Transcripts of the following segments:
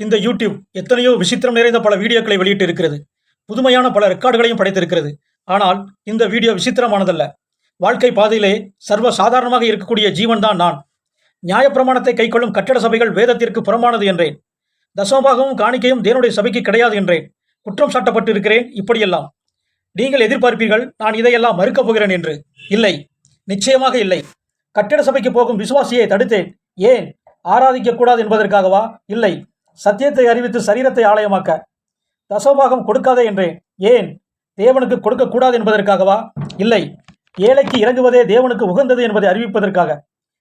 இந்த யூடியூப் எத்தனையோ விசித்திரம் நிறைந்த பல வீடியோக்களை வெளியிட்டு இருக்கிறது புதுமையான பல ரெக்கார்டுகளையும் படைத்திருக்கிறது. ஆனால் இந்த வீடியோ விசித்திரமானதல்ல. வாழ்க்கை பாதையிலே சர்வ சாதாரணமாக இருக்கக்கூடிய ஜீவன் தான் நான். நியாயப்பிரமாணத்தை கைக்கொள்ளும் கட்டட சபைகள் வேதத்திற்கு புறமானது என்றேன். தசமபாகமும் காணிக்கையும் தேவனுடைய சபைக்கு கிடையாது என்றேன். குற்றம் சாட்டப்பட்டு இருக்கிறேன் இப்படியெல்லாம். நீங்கள் எதிர்பார்ப்பீர்கள் நான் இதையெல்லாம் மறுக்கப் போகிறேன் என்று. இல்லை. நிச்சயமாக இல்லை. கட்டிட சபைக்கு போகும் விசுவாசியை தடுத்தேன். ஏன்? ஆராதிக்கக்கூடாது என்பதற்காகவா? இல்லை. சத்தியத்தை அறிவித்து சரீரத்தை ஆலயமாக்க. தசோபாகம் கொடுக்காதே என்றேன். ஏன்? தேவனுக்கு கொடுக்கக்கூடாது என்பதற்காகவா? இல்லை. ஏழைக்கு இறங்குவதே தேவனுக்கு உகந்தது என்பதை அறிவிப்பதற்காக.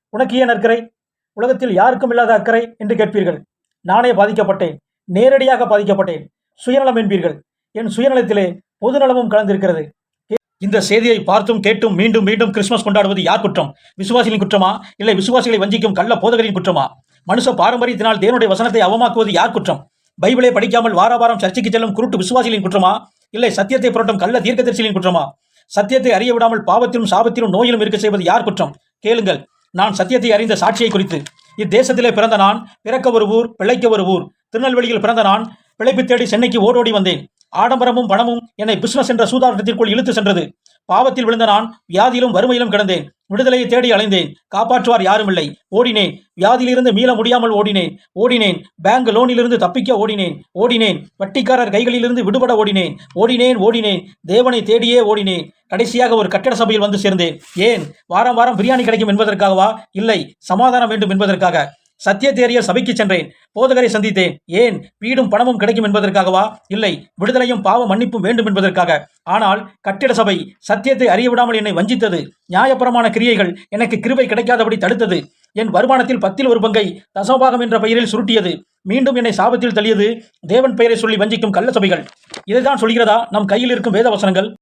உனக்கு ஏன் அக்கறை? உலகத்தில் யாருக்கும் இல்லாத அக்கறை என்று கேட்பீர்கள். நானே பாதிக்கப்பட்டேன். நேரடியாக பாதிக்கப்பட்டேன். சுயநலம் என்பீர்கள். என் சுயநலத்திலே பொதுநலமும் கலந்திருக்கிறது. இந்த செய்தியை பார்த்தும் கேட்டும் மீண்டும் மீண்டும் கிறிஸ்துமஸ் கொண்டாடுவது யார் குற்றம்? விசுவாசிகளின் குற்றமா? இல்லை விசுவாசிகளை வஞ்சிக்கும் கள்ள போதகரின் குற்றமா? மனுஷ பாரம்பரியத்தினால் தேவனுடைய வசனத்தை அவமாக்குவது யார் குற்றம்? பைபிளை படிக்காமல் வார வாரம் சர்ச்சைக்கு செல்லும் குருட்டு விசுவாசிகளின் குற்றமா? இல்லை சத்தியத்தை புரட்டும் கள்ள தீர்க்கதரிசிகளின் குற்றமா? சத்தியத்தை அறிய விடாமல் பாவத்திலும் சாபத்திலும் நோயிலும் இருக்க செய்வது யார் குற்றம்? கேளுங்கள். நான் சத்தியத்தை அறிந்த சாட்சியை குறித்து. இத்தேசத்திலே பிறந்த நான் பிறக்க ஒரு ஊர் பிழைக்க ஒரு ஊர். திருநெல்வேலியில் பிறந்த நான் பிழைப்பு தேடி சென்னைக்கு ஓடோடி வந்தேன். ஆடம்பரமும் பணமும் என்னை பிசினஸ் என்ற சூதாட்டத்திற்குள் இழுத்து சென்றது. பாவத்தில் விழுந்த நான் வியாதியிலும் வறுமையிலும் கிடந்தேன். விடுதலையை தேடி அலைந்தேன். காப்பாற்றுவார் யாருமில்லை. ஓடினேன். வியாதியிலிருந்து மீள முடியாமல் ஓடினேன். ஓடினேன். பேங்க் லோனிலிருந்து தப்பிக்க ஓடினேன். ஓடினேன். வட்டிக்காரர் கைகளிலிருந்து விடுபட ஓடினேன். ஓடினேன் ஓடினேன். தேவனை தேடியே ஓடினேன். கடைசியாக ஒரு கட்டட சபையில் வந்து சேர்ந்தேன். ஏன்? வாரம் வாரம் பிரியாணி கிடைக்கும் என்பதற்காகவா? இல்லை. சமாதானம் வேண்டும் என்பதற்காக. சத்தியத்தை அறிய சபைக்கு சென்றேன். போதகரை சந்தித்தேன். ஏன்? வீடும் பணமும் கிடைக்கும் என்பதற்காகவா? இல்லை. விடுதலையும் பாவ மன்னிப்பும் வேண்டும் என்பதற்காக. ஆனால் கட்டிட சபை சத்தியத்தை அறியவிடாமல் என்னை வஞ்சித்தது. நியாயபரமான கிரியைகள் எனக்கு கிருவை கிடைக்காதபடி தடுத்தது. என் வருமானத்தில் பத்தில் ஒரு பங்கை தசோபாகம் என்ற பெயரில் சுருட்டியது. மீண்டும் என்னை சாபத்தில் தள்ளியது. தேவன் பெயரை சொல்லி வஞ்சிக்கும் கள்ள சபைகள். இதைதான் சொல்கிறதா? நம் கையில் இருக்கும் வேத வசனங்கள்